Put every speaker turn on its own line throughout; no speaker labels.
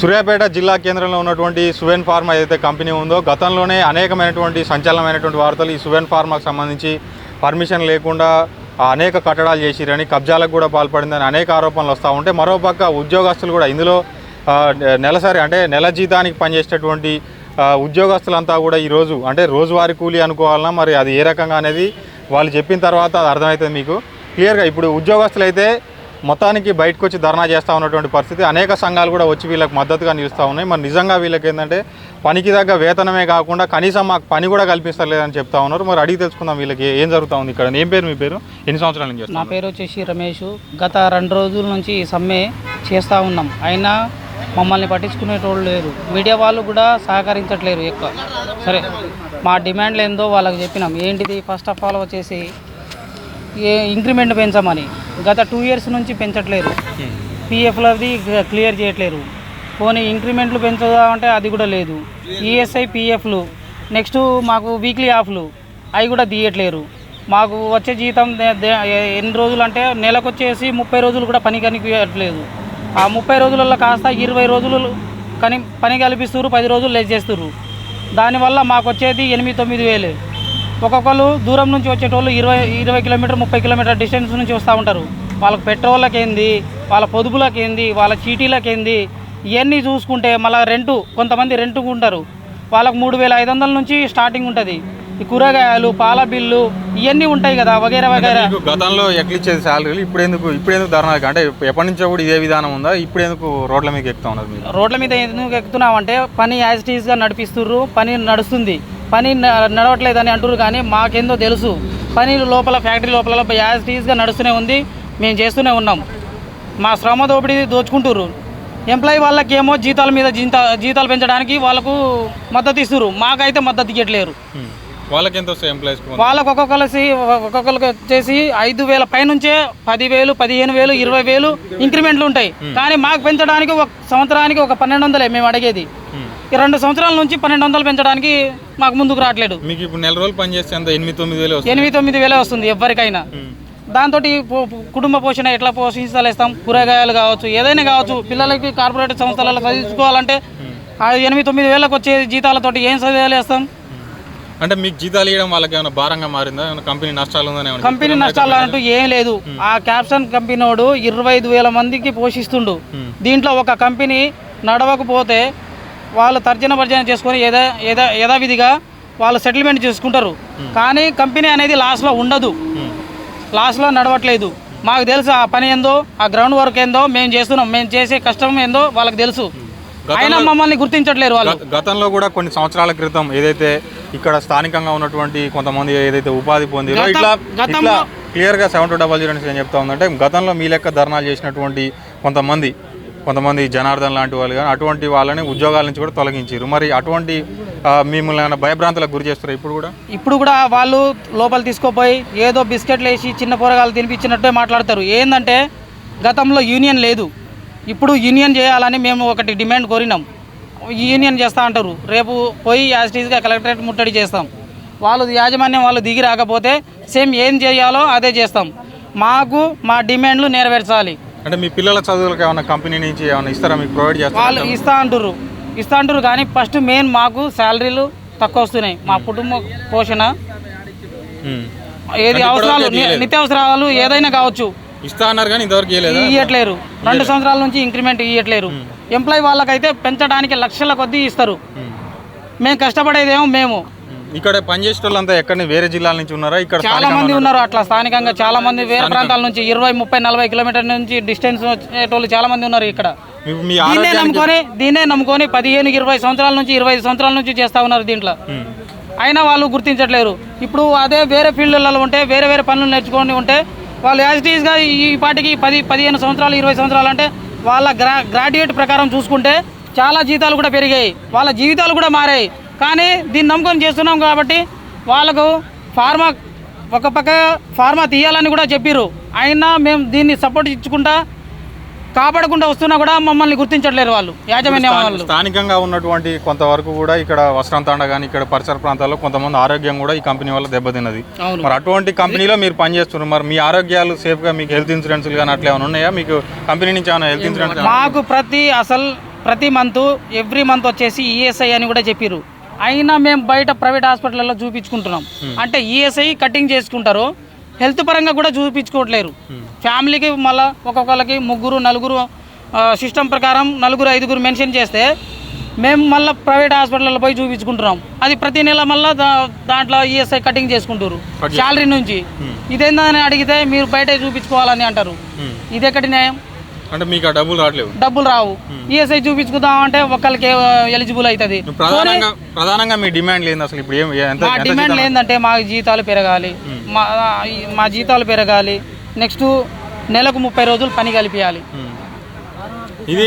సూర్యాపేట జిల్లా కేంద్రంలో ఉన్నటువంటి సువెన్ ఫార్మా ఏదైతే కంపెనీ ఉందో గతంలోనే అనేకమైనటువంటి సంచలనమైనటువంటి వార్తలు ఈ సువెన్ ఫార్మాకు సంబంధించి పర్మిషన్ లేకుండా అనేక కట్టడాలు చేసిరని కబ్జాలకు కూడా పాల్పడిందని అనేక ఆరోపణలు వస్తూ ఉంటే మరోపక్క ఉద్యోగస్తులు కూడా ఇందులో నెలసరి అంటే నెల జీతానికి పనిచేసేటటువంటి ఉద్యోగస్తులంతా కూడా ఈరోజు అంటే రోజువారీ కూలీ అనుకోవాలన్నా మరి అది ఏ రకంగా అనేది వాళ్ళు చెప్పిన తర్వాత అది అర్థమవుతుంది మీకు. క్లియర్గా ఇప్పుడు ఉద్యోగస్తులు అయితే మొత్తానికి బయటకు వచ్చి ధర్నా చేస్తూ ఉన్నటువంటి పరిస్థితి. అనేక సంఘాలు కూడా వచ్చి వీళ్ళకి మద్దతుగా నిలుస్తూ ఉన్నాయి. మరి నిజంగా వీళ్ళకి ఏంటంటే పనికి తగ్గ వేతనమే కాకుండా కనీసం మాకు పని కూడా కల్పిస్తలేదని చెప్తా ఉన్నారు. మరి అడిగి తెలుసుకుందాం వీళ్ళకి ఏం జరుగుతూ ఉంది ఇక్కడ. ఏం పేరు మీ పేరు? ఎన్ని సంవత్సరాల నుంచి
నా? పేరు వచ్చేసి రమేష్. గత రెండు రోజుల నుంచి ఈ సమ్మె చేస్తూ ఉన్నాం. అయినా మమ్మల్ని పట్టించుకునేటోళ్ళు లేరు. మీడియా వాళ్ళు కూడా సహకరించట్లేరు ఎక్కువ. సరే మా డిమాండ్లు ఏందో వాళ్ళకి చెప్పినాం. ఏంటిది? ఫస్ట్ ఆఫ్ ఆల్ వచ్చేసి ఏ ఇంక్రిమెంట్ పెంచమని. గత టూ ఇయర్స్ నుంచి పెంచట్లేరు. పిఎఫ్లది క్లియర్ చేయట్లేరు. పోనీ ఇంక్రిమెంట్లు పెంచుదామంటే అది కూడా లేదు. ఈఎస్ఐ పిఎఫ్లు నెక్స్ట్ మాకు వీక్లీ ఆఫ్లు అవి కూడా తీయట్లేరు. మాకు వచ్చే జీతం ఎన్ని రోజులు అంటే నెలకు వచ్చేసి ముప్పై రోజులు కూడా పని కనిపించట్లేదు ఆ ముప్పై రోజులలో కాస్త ఇరవై రోజులు కని పని కల్పిస్తున్నారు పది రోజులు లెస్ చేస్తున్నారు దానివల్ల మాకు వచ్చేది ఎనిమిది తొమ్మిది వేలు. ఒక్కొక్కరు దూరం నుంచి వచ్చేటోళ్ళు ఇరవై ఇరవై కిలోమీటర్ ముప్పై కిలోమీటర్ డిస్టెన్స్ నుంచి వస్తూ ఉంటారు. వాళ్ళకి పెట్రోళ్ళకి ఏంది వాళ్ళ పొదుపులకి ఏంది వాళ్ళ చీటీలకి ఏంది ఇవన్నీ చూసుకుంటే మళ్ళీ రెంటు కొంతమంది రెంట్కు ఉంటారు. వాళ్ళకి మూడు వేల ఐదు వందల నుంచి స్టార్టింగ్ ఉంటుంది. ఈ కూరగాయలు పాల బిల్లు ఇవన్నీ ఉంటాయి కదా వగేరా వగేరా.
గతంలో ఎక్కిచ్చేది శాలరీలు ఇప్పుడు ఎందుకు ఇప్పుడు ఎందుకు ధర్నా అంటే ఎప్పటి నుంచో కూడా ఇదే విధానం ఉందా? ఇప్పుడు ఎందుకు రోడ్ల మీకు ఎక్కుతా ఉన్నది మీరు?
రోడ్ల మీద ఎందుకు ఎక్కుతున్నామంటే పని యాజ్ ఇట్ ఈస్గా నడిపిస్తుర్రు పని నడుస్తుంది. పని నడవట్లేదని అంటున్నారు కానీ మాకేందో తెలుసు. పని లోపల ఫ్యాక్టరీ లోపల యాజ్ ఈస్గా నడుస్తూనే ఉంది. మేము చేస్తూనే ఉన్నాం. మా శ్రమ దోపిడీ దోచుకుంటుర్రు. ఎంప్లాయీ వాళ్ళకేమో జీతాల మీద జీత జీతాలు పెంచడానికి వాళ్ళకు మద్దతు ఇస్తుర్రు. మాకైతే మద్దతు ఇవ్వట్లేరు.
వాళ్ళకి ఎంత
వాళ్ళకు ఒక్కొక్కరికి ఒక్కొక్కరికి వచ్చేసి ఐదు వేల పైనుంచే పదివేలు పదిహేను వేలు ఇరవై వేలు ఇంక్రిమెంట్లు ఉంటాయి. కానీ మాకు పెంచడానికి ఒక సంవత్సరానికి ఒక పన్నెండు వందలే మేము అడిగేది. రెండు సంవత్సరాల నుంచి పన్నెండు వందలు పెంచడానికి మాకు ముందుకు రావట్లేదు.
మీకు ఇప్పుడు నెల రోజులు పని చేస్తే ఎంత? ఎనిమిది తొమ్మిది వేలు
ఎనిమిది తొమ్మిది వేలే వస్తుంది ఎవరికైనా దాంతో కుటుంబ పోషణ ఎట్లా పోషించాలేస్తాం కూరగాయలు కావచ్చు ఏదైనా కావచ్చు. పిల్లలకి కార్పొరేట్ సంస్థలలో చదివించుకోవాలంటే ఆ ఎనిమిది తొమ్మిది వేలకు వచ్చే జీతాలతోటి ఏం చదివేస్తాం
అంటే మీకు జీతాలు ఇవ్వడం వాళ్ళకి ఏమైనా భారంగా మారిందా? కంపెనీ నష్టాలు ఉందని
కంపెనీ నష్టాలు అంటూ ఏం లేదు. ఆ క్యాప్షన్ కంపెనీ వాడు ఇరవై ఐదు వేల మందికి పోషిస్తుండు. దీంట్లో ఒక కంపెనీ నడవకపోతే వాళ్ళు తర్జన భర్జన చేసుకొని ఏదా ఏదా యథావిధిగా వాళ్ళు సెటిల్మెంట్ చేసుకుంటారు. కానీ కంపెనీ అనేది లాస్లో ఉండదు.
హ్మ్.
లాస్లో నడవట్లేదు. మాకు తెలుసు ఆ పని ఏందో ఆ గ్రౌండ్ వర్క్ ఏందో మేము చేస్తున్నాం మేము చేసే కష్టం ఏందో వాళ్ళకి తెలుసు. అయినా మమ్మల్ని గుర్తించట్లేరు వాళ్ళు.
గత- గతంలో కూడా కొన్ని సంవత్సరాల క్రితం ఏదైతే ఇక్కడ స్థానికంగా ఉన్నటువంటి కొంతమంది ఏదైతే ఉపాధి పొందిరో
గత-
ఇట్లా
గతంలో-
ఇట్లా క్లియర్గా సెవెన్ టూ డబల్ జీరో ఏం చెప్తా ఉందంటే గతంలో మీ లెక్క ధర్నాలు చేసినటువంటి కొంతమంది కొంతమంది జనార్దన్ లాంటి వాళ్ళు కానీ అటువంటి వాళ్ళని ఉద్యోగాల నుంచి కూడా తొలగించారు మరి అటువంటి మిమ్మల్ని ఏమైనా భయభ్రాంతులకు గురి చేస్తారు ఇప్పుడు కూడా?
ఇప్పుడు కూడా వాళ్ళు లోపల తీసుకోపోయి ఏదో బిస్కెట్లు వేసి చిన్న పోరగాలు తినిపించినట్టే మాట్లాడతారు. ఏంటంటే గతంలో యూనియన్ లేదు. ఇప్పుడు యూనియన్ చేయాలని మేము ఒకటి డిమాండ్ కోరినాం. యూనియన్ చేస్తా అంటారు. రేపు పోయి యాజిటీస్గా కలెక్టరేట్ ముట్టడి చేస్తాం. వాళ్ళు యాజమాన్యం వాళ్ళు దిగి రాకపోతే సేమ్ ఏం చేయాలో అదే చేస్తాం. మాకు మా డిమాండ్లు నెరవేర్చాలి.
అంటే మీ పిల్లల చదువులకు ఏమైనా కంపెనీ నుంచి ఏమైనా ఇస్తారా? మీకు ప్రొవైడ్ చేస్తారా?
వాళ్ళు ఇస్తా అంటారు ఇస్తా అంటారు కానీ ఫస్ట్ మెయిన్ మాకు శాలరీలు తక్కువ వస్తున్నాయి. మా కుటుంబ పోషణ
ఉమ్.
ఏది అవసరాలు ని- నిత్యావసరాలు ఏదైనా కావచ్చు.
ఇస్తా అన్నారు కానీ ఇంతవరకు ఇవ్వలేదా
ఇవ్వట్లేరు రెండు సంవత్సరాల నుంచి ఇంక్రిమెంట్ ఇవ్వట్లేరు ఎంప్లాయీ వాళ్ళకైతే పెంచడానికి లక్షల కొద్దీ ఇస్తారు. మేము కష్టపడేదేమో మేము.
ఇక్కడ పనిచేసే వాళ్ళంతా ఎక్కడ వేరే జిల్లాల నుంచి ఉన్నారా? ఇక్కడ
చాలా మంది ఉన్నారు? అట్లా స్థానికంగా. చాలా మంది వేరే ప్రాంతాల నుంచి ఇరవై ముప్పై నలభై కిలోమీటర్ నుంచి డిస్టెన్స్ వచ్చేటోళ్ళు చాలా మంది ఉన్నారు ఇక్కడ. దీన్నే
ఆరోగ్యానికి
నమ్ముకొని దీన్నే నమ్ముకొని పదిహేను ఇరవై సంవత్సరాల నుంచి ఇరవై సంవత్సరాల నుంచి చేస్తా ఉన్నారు దీంట్లో. అయినా వాళ్ళు గుర్తించట్లేరు. ఇప్పుడు అదే వేరే ఫీల్డ్లలో ఉంటే వేరే వేరే పనులు నేర్చుకొని ఉంటే వాళ్ళు యాజ్ ఇట్ ఈస్గా ఈ పాటికి పది పదిహేను సంవత్సరాలు ఇరవై సంవత్సరాలు అంటే వాళ్ళ గ్రా గ్రాడ్యుయేట్ ప్రకారం చూసుకుంటే చాలా జీతాలు కూడా పెరిగాయి. వాళ్ళ జీవితాలు కూడా మారాయి. కానీ దీన్ని నమ్ముకొని చేస్తున్నాం కాబట్టి వాళ్ళకు ఫార్మా ఒక పక్క ఫార్మా తీయాలని కూడా చెప్పిర్రు. అయినా మేము దీన్ని సపోర్ట్ ఇచ్చుకుంటా కాపాడకుండా వస్తున్నా కూడా మమ్మల్ని గుర్తించట్లేరు వాళ్ళు యాజమాన్యం వాళ్ళు.
స్థానికంగా ఉన్నటువంటి కొంతవరకు కూడా ఇక్కడ వస్త్రంతాండ కానీ ఇక్కడ పరిసర ప్రాంతాల్లో కొంతమంది ఆరోగ్యం కూడా ఈ కంపెనీ వల్ల దెబ్బతిన్నది. మరి అటువంటి కంపెనీలో మీరు పనిచేస్తున్నారు. మరి మీ ఆరోగ్యాలు సేఫ్గా మీకు హెల్త్ ఇన్సూరెన్స్ కానీ అట్లా ఏమైనా ఉన్నాయా? మీకు కంపెనీ నుంచి ఏమైనా హెల్త్ ఇన్సూరెన్స్
మాకు ప్రతి అసలు ప్రతి మంత్ ఎవ్రీ మంత్ వచ్చేసి ఈఎస్ఐ అని కూడా చెప్పారు అయినా మేము బయట ప్రైవేట్ హాస్పిటల్లో చూపించుకుంటున్నాం. అంటే ఈఎస్ఐ కటింగ్ చేసుకుంటారు. హెల్త్ పరంగా కూడా చూపించుకోవట్లేరు. ఫ్యామిలీకి మళ్ళీ ఒక్కొక్కరికి ముగ్గురు నలుగురు సిస్టమ్ ప్రకారం నలుగురు ఐదుగురు మెన్షన్ చేస్తే మేము మళ్ళీ ప్రైవేట్ హాస్పిటల్లో పోయి చూపించుకుంటున్నాం. అది ప్రతి నెల మళ్ళీ దాంట్లో ఈఎస్ఐ కటింగ్ చేసుకుంటారు శాలరీ నుంచి. ఇదేందని అడిగితే మీరు బయట చూపించుకోవాలని అంటారు. ఇది ఎక్కడి న్యాయం?
అంటే మీకు డబ్బులు రావట్లేవు?
డబ్బులు రావు. ఈఎస్ఐ చూపించుకుందాం అంటే ఒక్కరికి ఎలిజిబుల్ అవుతుంది.
ప్రధానంగా ప్రధానంగా మీ డిమాండ్ లేదు అసలు ఇప్పుడు ఏం
మా డిమాండ్ ఏంటంటే మా జీతాలు పెరగాలి. మా మా జీతాలు పెరగాలి. నెక్స్ట్ నెలకు ముప్పై రోజులు పని కలిపియాలి.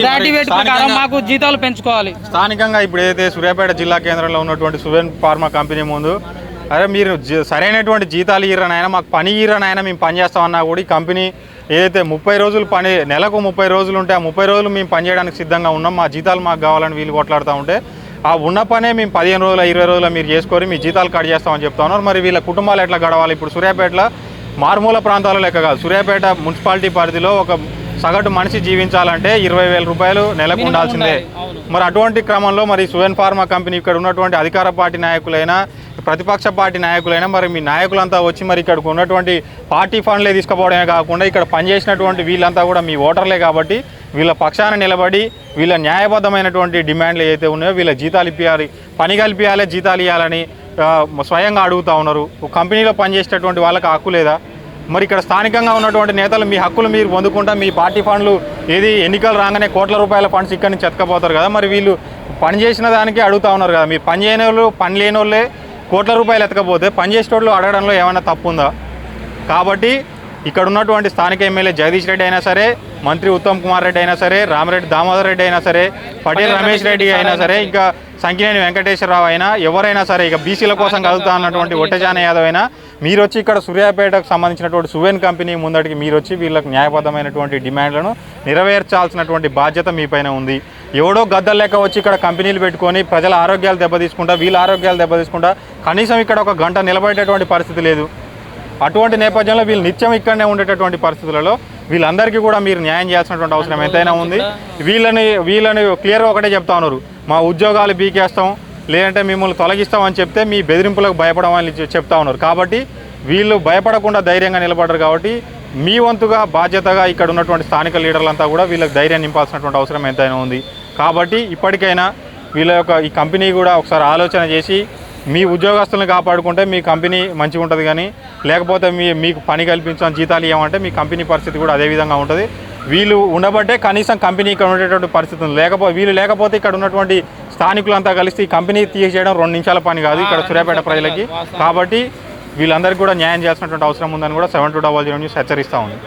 గ్రాడ్యుయేట్ ప్రకారం మాకు జీతాలు పెంచుకోవాలి.
స్థానికంగా ఇప్పుడు ఏదైతే సూర్యాపేట జిల్లా కేంద్రంలో ఉన్నటువంటి సువెన్ ఫార్మా కంపెనీ ముందు అరే మీరు సరైనటువంటి జీతాలు ఇయ్యరనైనా మాకు పని ఇయ్యరనైనా మేము పని చేస్తామన్నా కూడా ఈ కంపెనీ ఏదైతే ముప్పై రోజులు పని నెలకు ముప్పై రోజులు ఉంటే ఆ ముప్పై రోజులు మేము పని చేయడానికి సిద్ధంగా ఉన్నాం. మా జీతాలు మాకు కావాలని వీళ్ళు కొట్లాడుతూ ఉంటే ఆ ఉన్న పనే మేము పదిహేను రోజులు ఇరవై రోజులు మీరు చేసుకొని మీ జీతాలు కట్ చేస్తామని చెప్తా ఉన్నారు. మరి వీళ్ళ కుటుంబాలు ఎట్లా గడవాలి? ఇప్పుడు సూర్యాపేటలో మారుమూల ప్రాంతాల లెక్క కాదు. సూర్యాపేట మున్సిపాలిటీ పరిధిలో ఒక సగటు మనిషి జీవించాలంటే ఇరవై వేల రూపాయలు నెలకు ఉండాల్సిందే. మరి అటువంటి క్రమంలో మరి సువెన్ ఫార్మా కంపెనీ ఇక్కడ ఉన్నటువంటి అధికార పార్టీ నాయకులైనా ప్రతిపక్ష పార్టీ నాయకులైనా మరి మీ నాయకులంతా వచ్చి మరి ఇక్కడికి ఉన్నటువంటి పార్టీ ఫండ్లే తీసుకుపోవడమే కాకుండా ఇక్కడ పనిచేసినటువంటి వీళ్ళంతా కూడా మీ ఓటర్లే కాబట్టి వీళ్ళ పక్షాన నిలబడి వీళ్ళ న్యాయబద్ధమైనటువంటి డిమాండ్లు ఏవైతే ఉన్నాయో వీళ్ళ జీతాలు ఇప్పించాలి పని కల్పించాలి జీతాలు ఇవ్వాలని స్వయంగా అడుగుతా ఉన్నారు. కంపెనీలో పనిచేసేటటువంటి వాళ్ళకి హక్కు లేదా? మరి ఇక్కడ స్థానికంగా ఉన్నటువంటి నేతలు మీ హక్కులు మీరు పొందుకుంటా మీ పార్టీ ఫండ్లు ఏది ఎన్నికలు రాగానే కోట్ల రూపాయల ఫండ్స్ ఇక్కడి నుంచి ఎత్తకపోతారు కదా. మరి వీళ్ళు పని చేసిన దానికి అడుగుతా ఉన్నారు కదా. మీరు పని చేయని వాళ్ళు పని లేని వాళ్ళే కోట్ల రూపాయలు ఎత్తకపోతే పని చేసేటోళ్ళు అడగడంలో ఏమైనా తప్పు ఉందా కాబట్టి ఇక్కడ ఉన్నటువంటి స్థానిక ఎమ్మెల్యే జగదీష్ రెడ్డి అయినా సరే మంత్రి ఉత్తమ్ కుమార్ రెడ్డి అయినా సరే రామరెడ్డి దామోదర్ రెడ్డి అయినా సరే పటేల్ రమేష్ రెడ్డి అయినా సరే ఇంకా సంకినేని వెంకటేశ్వరరావు అయినా ఎవరైనా సరే ఇక బీసీల కోసం కలుగుతా అన్నటువంటి ఒట్టజాన యాదవ్ అయినా మీరు వచ్చి ఇక్కడ సూర్యాపేటకు సంబంధించినటువంటి సువెన్ కంపెనీ ముందటికి మీరు వచ్చి వీళ్ళకి న్యాయబద్ధమైనటువంటి డిమాండ్లను నెరవేర్చాల్సినటువంటి బాధ్యత మీ పైన ఉంది. ఎవడో గద్దలు లెక్క వచ్చి ఇక్కడ కంపెనీలు పెట్టుకొని ప్రజల ఆరోగ్యాలు దెబ్బతీసుకుంటా వీళ్ళ ఆరోగ్యాలు దెబ్బతీసుకుంటా కనీసం ఇక్కడ ఒక గంట నిలబడేటటువంటి పరిస్థితి లేదు. అటువంటి నేపథ్యంలో వీళ్ళు నిత్యం ఇక్కడనే ఉండేటటువంటి పరిస్థితులలో వీళ్ళందరికీ కూడా మీరు న్యాయం చేయాల్సినటువంటి అవసరం ఎంతైనా ఉంది. వీళ్ళని వీళ్ళని క్లియర్గా ఒకటే చెప్తా ఉన్నారు. మా ఉద్యోగాలు బీకేస్తాం లేదంటే మిమ్మల్ని తొలగిస్తామని చెప్తే మీ బెదిరింపులకు భయపడమని చెప్తా ఉన్నారు. కాబట్టి వీళ్ళు భయపడకుండా ధైర్యంగా నిలబడరు కాబట్టి మీ వంతుగా బాధ్యతగా ఇక్కడ ఉన్నటువంటి స్థానిక లీడర్లంతా కూడా వీళ్ళకి ధైర్యం నింపాల్సినటువంటి అవసరం ఎంతైనా ఉంది. కాబట్టి ఇప్పటికైనా వీళ్ళ యొక్క ఈ కంపెనీ కూడా ఒకసారి ఆలోచన చేసి మీ ఉద్యోగస్తులను కాపాడుకుంటే మీ కంపెనీ మంచిగా ఉంటుంది కానీ లేకపోతే మీ మీకు పని కల్పించడం జీతాలు ఇవ్వమంటే మీ కంపెనీ పరిస్థితి కూడా అదే విధంగా ఉంటుంది. వీళ్ళు ఉండబట్టే కనీసం కంపెనీ ఇక్కడ ఉండేటువంటి పరిస్థితి ఉంది. లేకపోతే వీళ్ళు లేకపోతే ఇక్కడ ఉన్నటువంటి స్థానికులంతా కలిసి ఈ కంపెనీ తీసేయడం రెండు నిమిషాల పని కాదు. ఇక్కడ సూర్యాపేట ప్రజలకి. కాబట్టి వీళ్ళందరికీ కూడా న్యాయం చేయాల్సినటువంటి అవసరం ఉందని కూడా seven two double zero news హెచ్చరిస్తూ ఉంది.